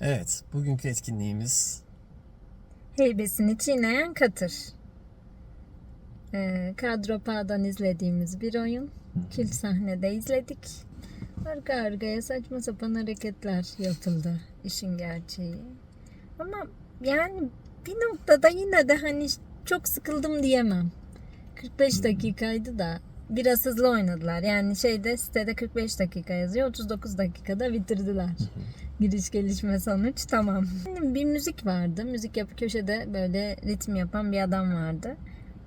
Evet, bugünkü etkinliğimiz Heybesini çiğneyen katır. Ee, Kadropa'dan izlediğimiz bir oyun. Kült sahnede izledik. Arka arkaya saçma sapan hareketler yapıldı. işin gerçeği. Ama yani bir noktada yine de hani çok sıkıldım diyemem. 45 dakikaydı da biraz hızlı oynadılar. Yani şeyde sitede 45 dakika yazıyor. 39 dakikada bitirdiler. Giriş gelişme sonuç tamam. Yani bir müzik vardı. Müzik yapıp köşede böyle ritim yapan bir adam vardı.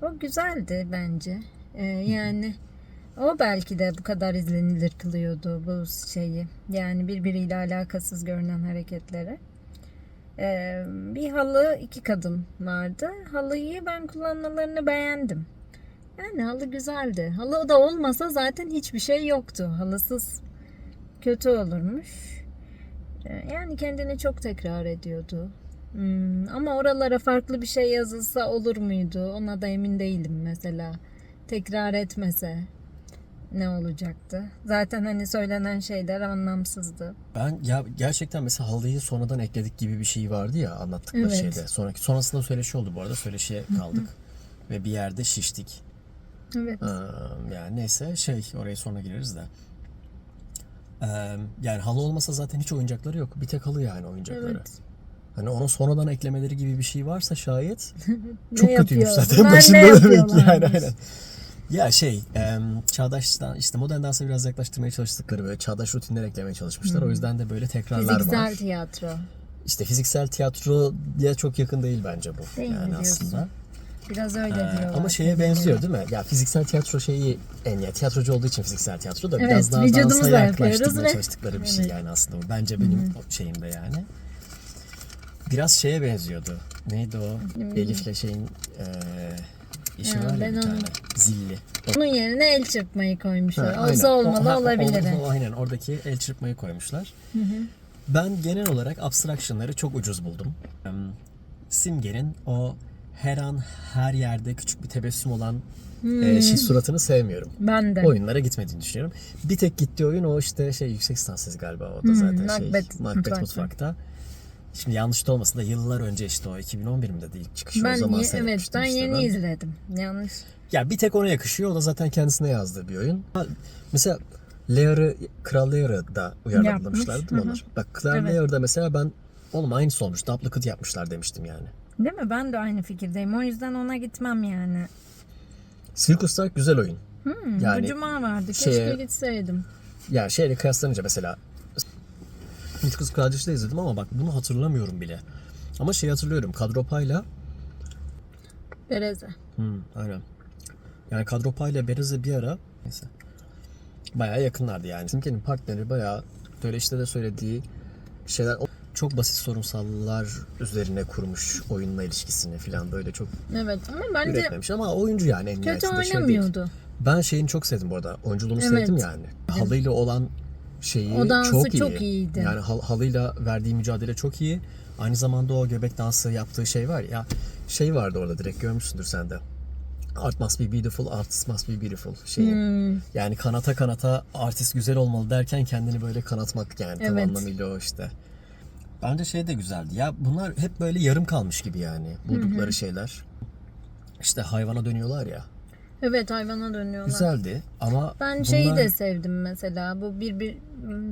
O güzeldi bence. Ee, yani o belki de bu kadar izlenilir kılıyordu bu şeyi. Yani birbiriyle alakasız görünen hareketleri. Ee, bir halı iki kadın vardı. Halıyı ben kullanmalarını beğendim. Yani halı güzeldi. Halı da olmasa zaten hiçbir şey yoktu. Halısız kötü olurmuş. Ee, Yani kendini çok tekrar ediyordu. Hmm, ama oralara farklı bir şey yazılsa olur muydu? Ona da emin değilim mesela. Tekrar etmese ne olacaktı? Zaten hani söylenen şeyler anlamsızdı. ben ya gerçekten mesela halıyı sonradan ekledik gibi bir şey vardı ya anlattıkları Evet. şeyde. Sonraki sonrasında söyleşi oldu bu arada. Söyleşiye kaldık ve bir yerde şiştik. Evet. Ee, yani neyse şey oraya sonra gireriz de. Yani halı olmasa zaten hiç oyuncakları yok. Bir tek halı yani oyuncakları. Evet. Hani onu sonradan eklemeleri gibi bir şey varsa şayet Ne çok kötüymüş yapıyor? zaten Bunlar başında ne demek yani aynen. Ya şey, çağdaştan işte modern dansa biraz yaklaştırmaya çalıştıkları böyle çağdaş rutinler eklemeye çalışmışlar. O yüzden de böyle tekrarlar Fiziksel var. tiyatro. İşte fiziksel tiyatroya çok yakın değil bence bu. Değil yani aslında. Biraz öyle Ee, diyorlar. ama şeye benziyor değil mi? Ya fiziksel tiyatro şeyi en ya tiyatrocu olduğu için fiziksel tiyatro da Evet, biraz daha dansa yaklaştırmaya ve- çalıştıkları bir şey Evet. yani aslında bu. Bence benim o şeyimde yani. Biraz şeye benziyordu. Neydi o? Elif'le şeyin eee işi Ya, var ya bir onu- tane. Zilli. Bunun yerine el çırpmayı koymuşlar. Ha, Olsa aynen. olmalı O- ha, olabilir. o- o- aynen oradaki el çırpmayı koymuşlar. Ben genel olarak abstraction'ları çok ucuz buldum. Simge'nin o her an her yerde küçük bir tebessüm olan e, şey suratını sevmiyorum. Ben de. Oyunlara gitmediğini düşünüyorum. Bir tek gittiği oyun o işte şey yüksek stansız galiba o da zaten şey Macbeth Macbeth Mutfak'ta. mutfakta. Şimdi yanlış da olmasın da yıllar önce işte o 2011'de değil çıkışı o Ben zaman ye- evet seyretmiştim ben işte yeni ben. izledim. Yanlış. Ya bir tek ona yakışıyor. O da zaten kendisine yazdığı bir oyun. Mesela Lear'ı, Kral Lear'ı da uyarlamışlar değil mi onlar? Bak Kral Evet. Lear'da mesela ben oğlum aynısı olmuş. Duplicate yapmışlar demiştim yani. Değil mi? Ben de aynı fikirdeyim. O yüzden ona gitmem yani. Dark güzel oyun. Hmm, Yani bu cuma vardı. Keşke şeye- gitseydim. Yani şeyle kıyaslanınca mesela Mythicus Kraliçe'de izledim ama bak bunu hatırlamıyorum bile. Ama şey hatırlıyorum. Kadropa'yla Bereze. Hmm, aynen. Yani Kadropa ile Bereze bir ara neyse. Bayağı yakınlardı yani. Simke'nin partneri bayağı böyle işte de söylediği şeyler çok basit sorunsallar üzerine kurmuş oyunla ilişkisini falan böyle çok Evet ama bence üretmemiş ama oyuncu yani en kötü nihayetinde şey değil. oynamıyordu. Ben şeyini çok sevdim bu arada. Oyunculuğunu Evet. sevdim yani. Halıyla olan şeyi O dansı çok iyi. çok iyiydi. Yani hal- halıyla verdiği mücadele çok iyi. Aynı zamanda o göbek dansı yaptığı şey var ya. Şey vardı orada direkt görmüşsündür sen de. Art must be beautiful, artist must be beautiful şeyi. Hmm, Yani kanata kanata artist güzel olmalı derken kendini böyle kanatmak yani tam Evet. anlamıyla o işte. Bence şey de güzeldi. Ya bunlar hep böyle yarım kalmış gibi yani buldukları şeyler. İşte hayvana dönüyorlar ya. evet hayvana dönüyorlar. Güzeldi ama Ben şeyi bunlar- de sevdim mesela. Bu bir bir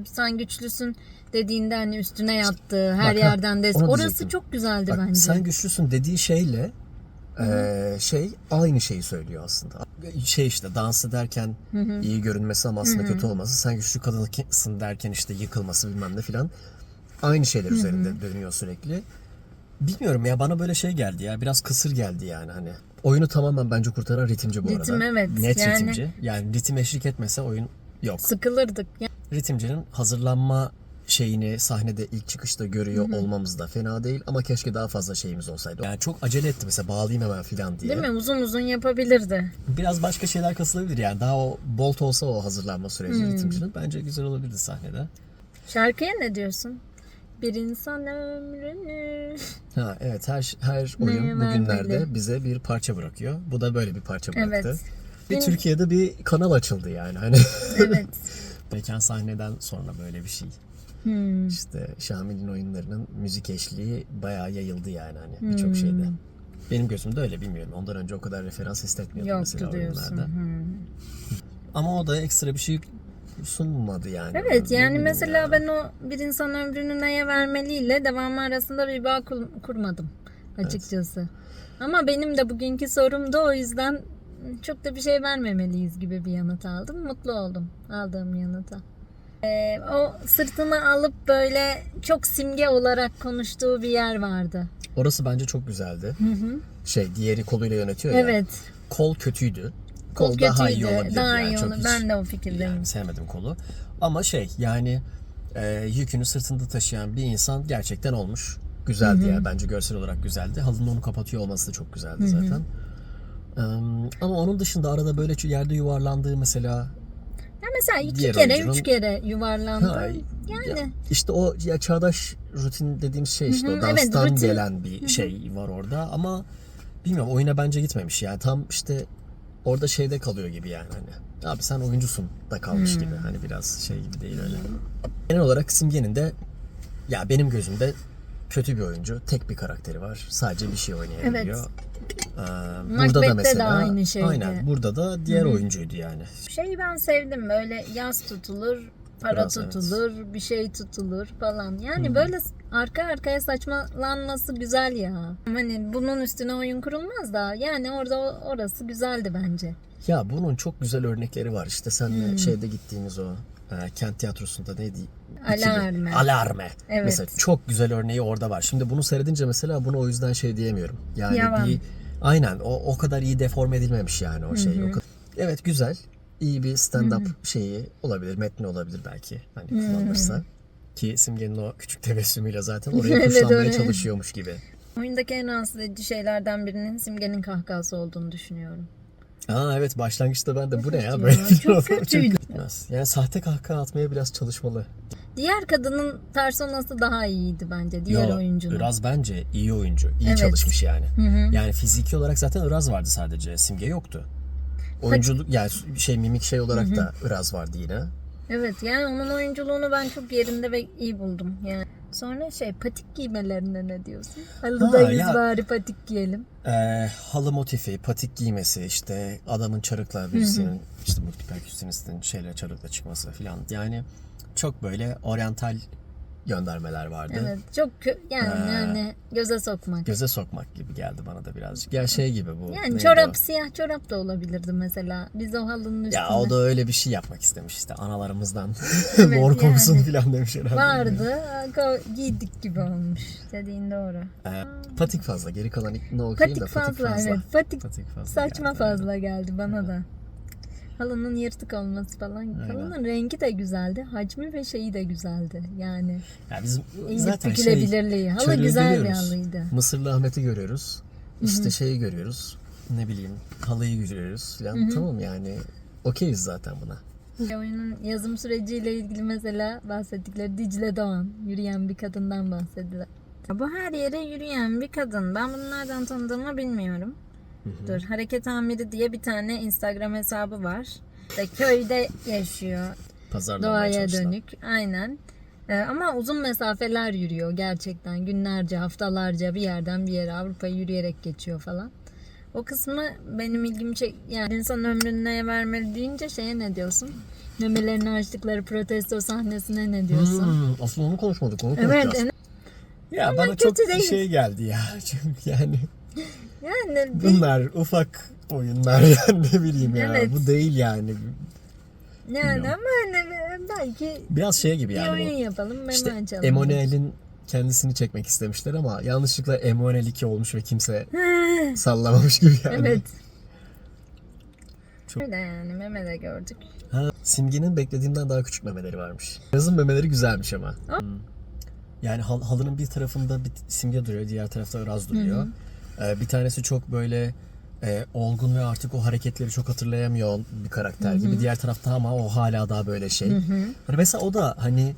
sen güçlüsün dediğinde hani üstüne yattığı her Bak, yerden onu Orası diyecektim. çok güzeldi Bak, bence. sen güçlüsün dediği şeyle eee, şey aynı şeyi söylüyor aslında. Şey işte dans ederken iyi görünmesi ama aslında kötü olması. Sen güçlü kadınsın derken işte yıkılması bilmem ne filan. Aynı şeyler üzerinde dönüyor sürekli. Bilmiyorum ya bana böyle şey geldi ya biraz kısır geldi yani hani. Oyunu tamamen bence kurtaran ritimci bu Ritim, arada. evet. Net Yani- ritimci. Yani ritim eşlik etmese oyun yok. Sıkılırdık. Ya- ritimcinin hazırlanma şeyini sahnede ilk çıkışta görüyor olmamız da fena değil ama keşke daha fazla şeyimiz olsaydı. Yani çok acele etti mesela bağlayayım hemen filan diye. Değil mi? Uzun uzun yapabilirdi. Biraz başka şeyler kasılabilir yani daha o bolt olsa o hazırlanma süreci Hmm. ritimcinin bence güzel olabilirdi sahnede. Şarkıya ne diyorsun? Bir insan ömrünü... Ha evet her her oyun Neye bugünlerde vermeli? bize bir parça bırakıyor. Bu da böyle bir parça bıraktı. Evet. Ve Benim- Türkiye'de bir kanal açıldı yani hani Evet. Mekan sahneden sonra böyle bir şey. Hmm. İşte Şamil'in oyunlarının müzik eşliği bayağı yayıldı yani hani birçok Hmm. şeyde. Benim gözümde öyle bilmiyorum. Ondan önce o kadar referans hissetmiyordum mesela Yoktu diyorsun. oyunlarda. Hmm. Ama o da ekstra bir şey sunmadı yani. Evet Ne yani mesela ya. ben o bir insan ömrünü neye vermeliyle devamı arasında bir bağ kur- kurmadım açıkçası. Ama benim de bugünkü sorum da o yüzden çok da bir şey vermemeliyiz gibi bir yanıt aldım. Mutlu oldum aldığım yanıta. Ee, o sırtına alıp böyle çok simge olarak konuştuğu bir yer vardı. Orası bence çok güzeldi. Hı hı. Şey diğeri koluyla yönetiyor ya. Evet. Kol kötüydü. Kol, Kol, daha iyi olabilirdi Daha yani. iyi Çok olur. hiç- Ben de o fikirdeyim. Yani sevmedim kolu. Ama şey yani e, yükünü sırtında taşıyan bir insan gerçekten olmuş. Güzeldi yani bence görsel olarak güzeldi. Halının onu kapatıyor olması da çok güzeldi zaten. Eee, ama onun dışında arada böyle yerde yuvarlandığı mesela Ya mesela iki Diğer kere, oyuncunun- üç kere yuvarlandı. Ha, yani ya işte o ya çağdaş rutin dediğimiz şey işte Hı hı, o evet, danstan rutin. gelen bir şey var orada ama bilmiyorum oyuna bence gitmemiş yani tam işte orada şeyde kalıyor gibi yani hani abi sen oyuncusun da kalmış gibi hani biraz şey gibi değil öyle. Genel olarak Simge'nin de ya benim gözümde kötü bir oyuncu. Tek bir karakteri var. Sadece bir şey oynayabiliyor. Ee, burada de da mesela aynı şeydi. aynen burada da diğer oyuncuydu yani. Şeyi ben sevdim böyle yaz tutulur, para Biraz, evet. tutulur, bir şey tutulur falan. Yani böyle arka arkaya saçmalanması güzel ya. Hani bunun üstüne oyun kurulmaz da yani orada orası güzeldi bence. Ya bunun çok güzel örnekleri var. İşte senle Hmm. şeyde gittiğimiz o e, kent tiyatrosunda neydi? İkili. Alarme. Alarme. Evet. Mesela çok güzel örneği orada var. Şimdi bunu seyredince mesela bunu o yüzden şey diyemiyorum. Yani Yavan. bir aynen o o kadar iyi deforme edilmemiş yani o şey. O kadar- Evet güzel. İyi bir stand-up şeyi olabilir. Metni olabilir belki. Hani kullanılırsa. Ki Simge'nin o küçük tebessümüyle zaten oraya kuşlanmaya çalışıyormuş gibi. Oyundaki en rahatsız edici şeylerden birinin simgenin kahkahası olduğunu düşünüyorum. Aa evet başlangıçta ben de bu ne ya böyle çok kötüydü. Yani sahte kahkaha atmaya biraz çalışmalı. Diğer kadının personası daha iyiydi bence. Diğer Yo, oyuncunun. Iraz bence iyi oyuncu. iyi Evet. çalışmış yani. Hı hı. Yani fiziki olarak zaten Iraz vardı sadece. Simge yoktu. Oyunculuk yani şey mimik şey olarak da Iraz vardı yine. Evet yani onun oyunculuğunu ben çok yerinde ve iyi buldum. Yani sonra şey patik giymelerine ne diyorsun? Halıdayız ya- bari patik giyelim. Ee, halı motifi, patik giymesi, işte adamın çarıkla birisinin işte multiperküsyonistin şeyle çarıkla çıkması falan. Yani çok böyle oryantal göndermeler vardı. Evet çok yani Ha. yani göze sokmak. Göze sokmak gibi geldi bana da birazcık. Ya şey gibi bu. Yani çorap o? siyah çorap da olabilirdi mesela. Biz o halının üstünde. Ya o da öyle bir şey yapmak istemiş işte analarımızdan. Evet, Mor koksun yani. falan demiş herhalde. vardı. Giydik gibi olmuş. Dediğin doğru. Ee, patik fazla. Geri kalan ne okuyayım Patik da fazla, patik fazla. evet. Patik Patik fazla saçma geldi. fazla geldi bana da. Halının yırtık olması falan. Halının rengi de güzeldi. Hacmi ve şeyi de güzeldi. Yani Ya biz zaten şey. Halı güzel bir görüyoruz. halıydı. Mısırlı Ahmet'i görüyoruz. İşte şeyi görüyoruz. Ne bileyim halıyı görüyoruz falan. Tamam yani okeyiz zaten buna. Oyunun yazım süreciyle ilgili mesela bahsettikleri Dicle Doğan, yürüyen bir kadından bahsediler. Bu her yere yürüyen bir kadın. Ben bunu nereden tanıdığımı bilmiyorum. Dur, Hareket Amiri diye bir tane Instagram hesabı var. İşte köyde yaşıyor, Pazarlamaya doğaya çalışılan. dönük. Aynen. Ee, ama uzun mesafeler yürüyor gerçekten. Günlerce, haftalarca bir yerden bir yere Avrupa'yı yürüyerek geçiyor falan. O kısmı benim ilgimi çek... Yani insan ömrünü neye vermeli deyince şeye ne diyorsun? Memelerini açtıkları protesto sahnesine ne diyorsun? Hmm, aslında onu konuşmadık. Onu Evet, en- Ya Ama bana çok kötü değil. şey geldi ya. Çünkü yani yani bunlar ufak oyunlar yani ne bileyim ya. Evet. Bu değil yani. yani bilmiyorum. ama hani belki Biraz şey gibi bir yani oyun bu. yapalım, meme İşte açalım. Emanuel'in kendisini çekmek istemişler ama yanlışlıkla Emanuel 2 olmuş ve kimse sallamamış gibi yani. evet. Çok- Öyle yani meme de gördük. Ha, Simge'nin beklediğimden daha küçük memeleri varmış. Yazın memeleri güzelmiş ama. Hmm. Yani hal- halının bir tarafında bir simge duruyor, diğer tarafta Iraz duruyor. Ee, bir tanesi çok böyle e, olgun ve artık o hareketleri çok hatırlayamıyor bir karakter gibi. Diğer tarafta ama o hala daha böyle şey. Hani mesela o da hani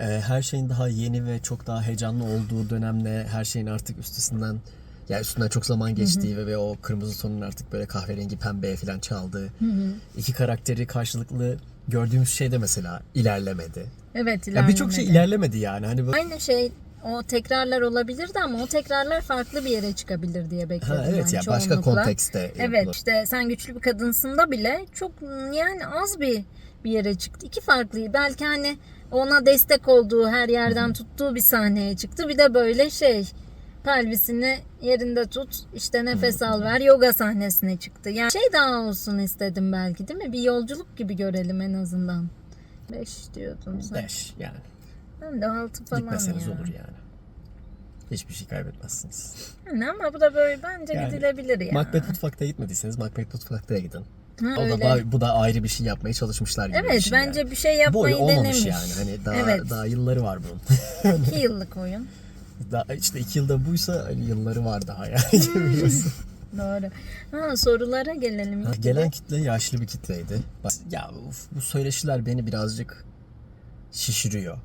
e, her şeyin daha yeni ve çok daha heyecanlı olduğu dönemle her şeyin artık üstesinden yani üstünden çok zaman geçtiği ve, ve o kırmızı tonun artık böyle kahverengi pembeye falan çaldığı iki karakteri karşılıklı gördüğümüz şey de mesela ilerlemedi. Evet Ya birçok şey ilerlemedi. ilerlemedi yani. Hani böyle... Aynı şey o tekrarlar olabilirdi ama o tekrarlar farklı bir yere çıkabilir diye bekledim Ha, evet ben ya başka kontekste Evet yapılır. işte sen güçlü bir kadınsın da bile çok yani az bir bir yere çıktı. İki farklı. Belki hani ona destek olduğu her yerden tuttuğu bir sahneye çıktı. Bir de böyle şey pelvisini yerinde tut işte nefes al ver yoga sahnesine çıktı. Yani şey daha olsun istedim belki değil mi? Bir yolculuk gibi görelim en azından. Beş diyordum sen. Beş yani. Altı falan Gitmeseniz ya. olur yani. Hiçbir şey kaybetmezsiniz. Yani ama bu da böyle bence Yani gidilebilir ya. Macbeth Mutfak'ta gitmediyseniz Macbeth Mutfak'ta gidin. Ha, O öyle. da, bu da ayrı bir şey yapmaya çalışmışlar gibi. Evet bir şey bence yani. bir şey Boyu yapmayı olmamış denemiş. yani. Hani daha, evet. daha yılları var bunun. İki yıllık oyun. daha, işte iki yılda buysa hani yılları var daha yani. Doğru. Ha, sorulara gelelim. Ha, Gelen kitle yaşlı bir kitleydi. Ya uf, bu söyleşiler beni birazcık şişiriyor.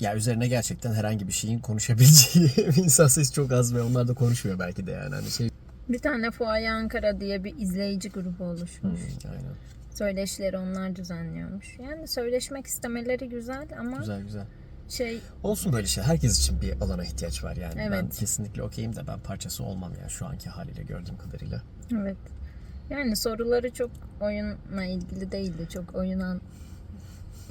Ya üzerine gerçekten herhangi bir şeyin konuşabileceği insan sesi çok az ve onlar da konuşmuyor belki de yani. Hani şey Bir tane Fuaye Ankara diye bir izleyici grubu oluşmuş. Hmm, aynen. Söyleşileri onlar düzenliyormuş. Yani söyleşmek istemeleri güzel ama Güzel güzel. şey Olsun böyle şey. Herkes için bir alana ihtiyaç var yani. Ben Evet. kesinlikle okeyim de ben parçası olmam yani şu anki haliyle gördüğüm kadarıyla. evet. Yani soruları çok oyunla ilgili değildi. Çok oyuna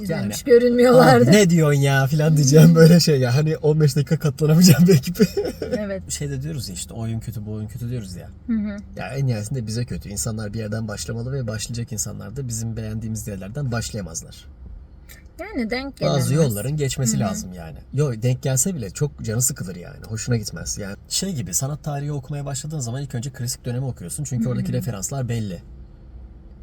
izlemiş Yani- görünmüyorlardı. Ne diyorsun ya filan diyeceğim böyle şey ya. Hani 15 dakika katlanamayacağım bir ekip. evet. şey de diyoruz ya işte oyun kötü bu oyun kötü diyoruz ya. Hı hı. Ya en nihayetinde bize kötü. İnsanlar bir yerden başlamalı ve başlayacak insanlar da bizim beğendiğimiz yerlerden başlayamazlar. Yani denk gelemez. Bazı yolların geçmesi lazım yani. Yo denk gelse bile çok canı sıkılır yani. Hoşuna gitmez. Yani şey gibi sanat tarihi okumaya başladığın zaman ilk önce klasik dönemi okuyorsun. Çünkü oradaki referanslar belli.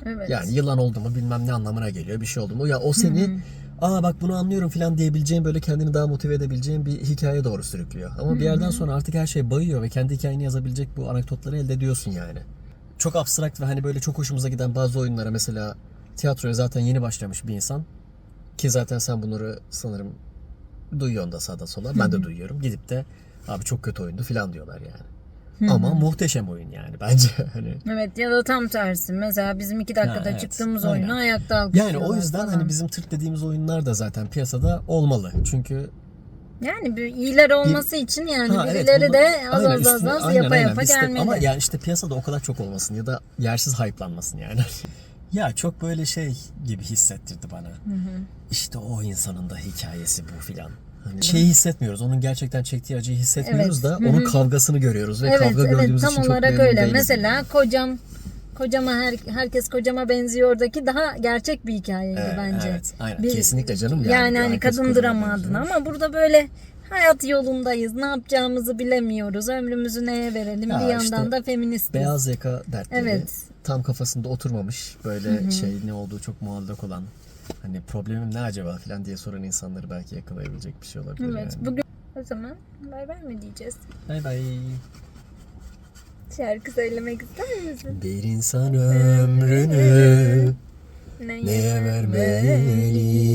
Evet. Yani yılan oldu mu bilmem ne anlamına geliyor. Bir şey oldu mu ya o seni aa bak bunu anlıyorum falan diyebileceğin böyle kendini daha motive edebileceğin bir hikaye doğru sürüklüyor. Ama bir yerden sonra artık her şey bayıyor ve kendi hikayeni yazabilecek bu anekdotları elde ediyorsun yani. Çok abstrakt ve hani böyle çok hoşumuza giden bazı oyunlara mesela tiyatroya zaten yeni başlamış bir insan ki zaten sen bunları sanırım duyuyorsun da sağda sola. Ben de duyuyorum. Gidip de abi çok kötü oyundu falan diyorlar yani. Ama muhteşem oyun yani bence hani. Evet ya da tam tersi. Mesela bizim iki dakikada Ha, evet. çıktığımız Aynen. oyunu ayakta Yani alkışlıyorlar o yüzden falan. hani bizim Türk dediğimiz oyunlar da zaten piyasada olmalı. Çünkü Yani bir iyiler olması için yani Ha, evet, birileri bunu- de az aynen, az az az aynen, yapa aynen. yapa de- gelmeli. Ama yani işte piyasada o kadar çok olmasın ya da yersiz hype'lanmasın yani. ya çok böyle şey gibi hissettirdi bana. İşte o insanın da hikayesi bu filan. Hani şeyi hissetmiyoruz. Onun gerçekten çektiği acıyı hissetmiyoruz Evet. da onun kavgasını görüyoruz ve evet kavga evet gördüğümüz tam için çok olarak memnun öyle. değiliz. Mesela kocam kocama her, herkes kocama benziyordaki daha gerçek bir hikayeydi Evet, bence. evet. Aynen. Bir- Kesinlikle canım. Yani, Yani, hani kadın drama adına ama burada böyle hayat yolundayız. Ne yapacağımızı bilemiyoruz. Ömrümüzü neye verelim? Ya bir yandan işte da feministiz. Beyaz yaka dertleri Evet. tam kafasında oturmamış böyle şey ne olduğu çok muallak olan hani problemim ne acaba falan diye soran insanları belki yakalayabilecek bir şey olabilir Evet. yani. Bugün o zaman bay bay mı diyeceğiz? Bay bay. Şarkı söylemek ister misin? Bir insan ömrünü Neye vermeli?